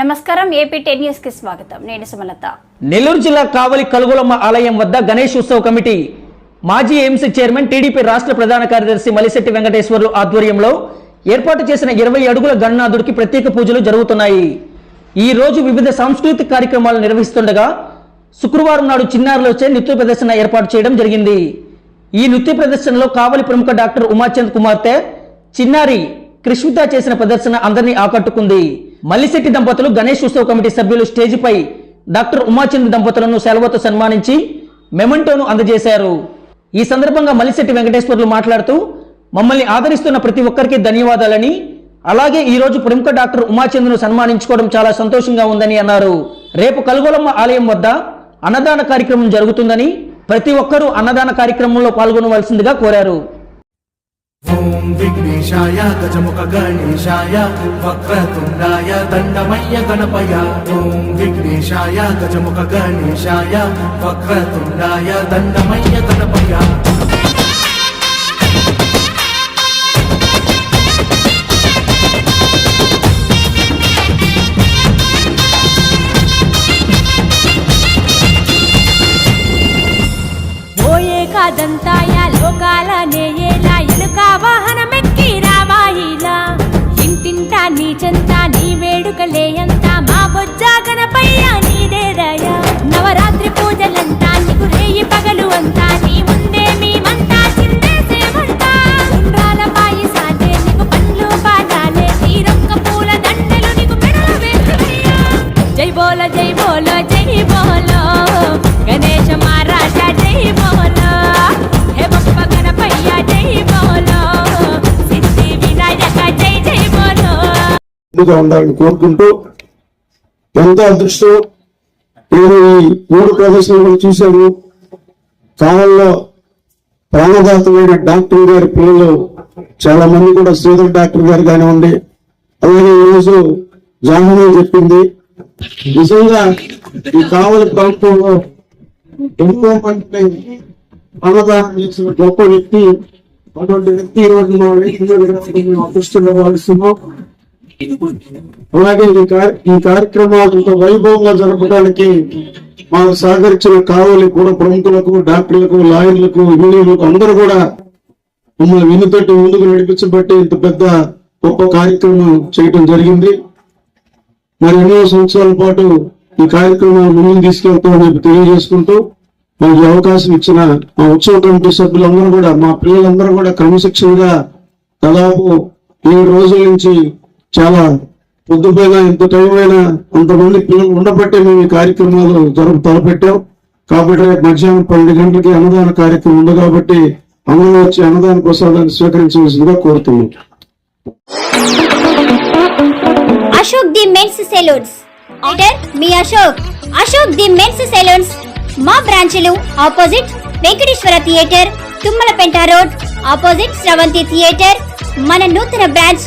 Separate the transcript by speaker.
Speaker 1: నమస్కారం AP ten న్యూస్కి స్వాగతం. నేను సుమలత.
Speaker 2: నెల్లూరు జిల్లా కావలి కలుగులమ్మ ఆలయం వద్ద గణేష్ ఉత్సవ కమిటీ మాజీ ఎంసీ చైర్మన్ టీడీపీ రాష్ట్ర ప్రధాన కార్యదర్శి మలిశెట్టి వెంకటేశ్వర్లు ఆధ్వర్యంలో ఏర్పాటు చేసిన ఇరవై అడుగుల గణనాథుడికి ప్రత్యేక పూజలు జరుగుతున్నాయి. ఈ రోజు వివిధ సాంస్కృతిక కార్యక్రమాలు నిర్వహిస్తుండగా శుక్రవారం నాడు చిన్నారులచే నృత్య ప్రదర్శన ఏర్పాటు చేయడం జరిగింది. ఈ నృత్య ప్రదర్శనలో కావలి ప్రముఖ డాక్టర్ ఉమాచంద్ కుమార్తె చిన్నారి కృష్విత చేసిన ప్రదర్శన అందరినీ ఆకట్టుకుంది. మల్లిశెట్టి దంపతులు గణేష్ ఉత్సవ కమిటీ సభ్యులు స్టేజిపై డాక్టర్ ఉమాచంద్ దంపతులను సెలవుతో సన్మానించి మెమంటోను అందజేశారు. ఈ సందర్భంగా మల్లిశెట్టి వెంకటేశ్వర్లు మాట్లాడుతూ మమ్మల్ని ఆదరిస్తున్న ప్రతి ఒక్కరికి ధన్యవాదాలని అలాగే ఈరోజు ప్రముఖ డాక్టర్ ఉమాచంద్ను సన్మానించుకోవడం చాలా సంతోషంగా ఉందని అన్నారు. రేపు కలుగోలమ్మ ఆలయం వద్ద అన్నదాన కార్యక్రమం జరుగుతుందని ప్రతి ఒక్కరూ అన్నదాన కార్యక్రమంలో పాల్గొనవలసిందిగా కోరారు.
Speaker 3: ఓం విఘ్నేశాయ గజముఖ గణేశాయ వక్రతుండాయ దండమయ్య గణపయ ఓం విఘ్నేశాయ గజముఖ గణేశాయ వక్రతుండాయ దండమయ్య
Speaker 4: గణపయ కాదంతాయ లోకాలనే నేయేలా ఎలుక వాహనమెక్కి రావాయిలా. ఇంటింటా నీ చెంత నీ వేడుకలే అంతా మా బొజ్జ గణపయ్య నీదేదయా నవరాత్రి పూజలంతా నీకు రేయి పగలు అంతా. నీ ముందే మేమంతా చిందేసేమంటా ఉండ్రాల పాయసాలే నీకు పండ్లు పాదాలే. తీరొక్క పూల దండలు నీకు మెడల వేసుకయ్యా జై బోల జై బోల
Speaker 5: ముందుగా ఉండాలని కోరుకుంటూ ఎంతో అదృష్టం నేను ఈ మూడు ప్రదర్శనలు చూశాను. కాలంలో ప్రాణదాతమైన డాక్టర్ గారి పిల్లలు చాలా మంది కూడా శ్రీధర్ డాక్టర్ గారు కానివ్వండి అలాగే ఈరోజు జాహ్నవి చెప్పింది. నిజంగా ఈ కావలి ప్రాంతంలో ఎంతో మంది ప్రాణదానం చేసిన గొప్ప వ్యక్తి అటువంటి వ్యక్తి ఈరోజు మా వ్యక్తిగత అదృష్టంగా భావిస్తున్నాం అలాగే ఈ కార్య- ఈ కార్యక్రమాలను వైభవంగా జరపడానికి మాకు సహకరించిన కావలి కూడా ప్రముఖులకు డాక్టర్లకు లాయర్లకు ఇంజనీర్లకు అందరూ కూడా మమ్మల్ని వినుతోటి ముందుకు నడిపించబట్టి ఇంత పెద్ద గొప్ప కార్యక్రమం చేయడం జరిగింది. మరి ఎన్నో సంవత్సరాల పాటు ఈ కార్యక్రమాన్ని ముందుకు తీసుకెళ్తామని తెలియజేసుకుంటూ మాకు అవకాశం ఇచ్చిన మా ఉత్సవ కమిటీ సభ్యులందరూ కూడా మా పిల్లలందరూ కూడా క్రమశిక్షణగా దాదాపు ఏడు రోజుల నుంచి చాలా పొద్దుపోయినా ఇంత టైం అయినా అంతమంది పిల్లలు ఉండబట్టే మేము ఈ కార్యక్రమాలు జరుపు తలపెట్టాం. కాబట్టి రేపు మధ్యాహ్నం పన్నెండు గంటలకి అన్నదాన కార్యక్రమం ఉంది కాబట్టి అందరూ వచ్చి అన్నదాన ప్రసాదాన్ని స్వీకరించవలసిందిగా కోరుతున్నాం.
Speaker 6: Ashok the men's salons leader me Ashok Ashok the men's salons మా బ్రాంచ్లు opposite Venkateswara theatre Tummalapenta road opposite Sravanthi theatre. మన నూతన బ్రాంచ్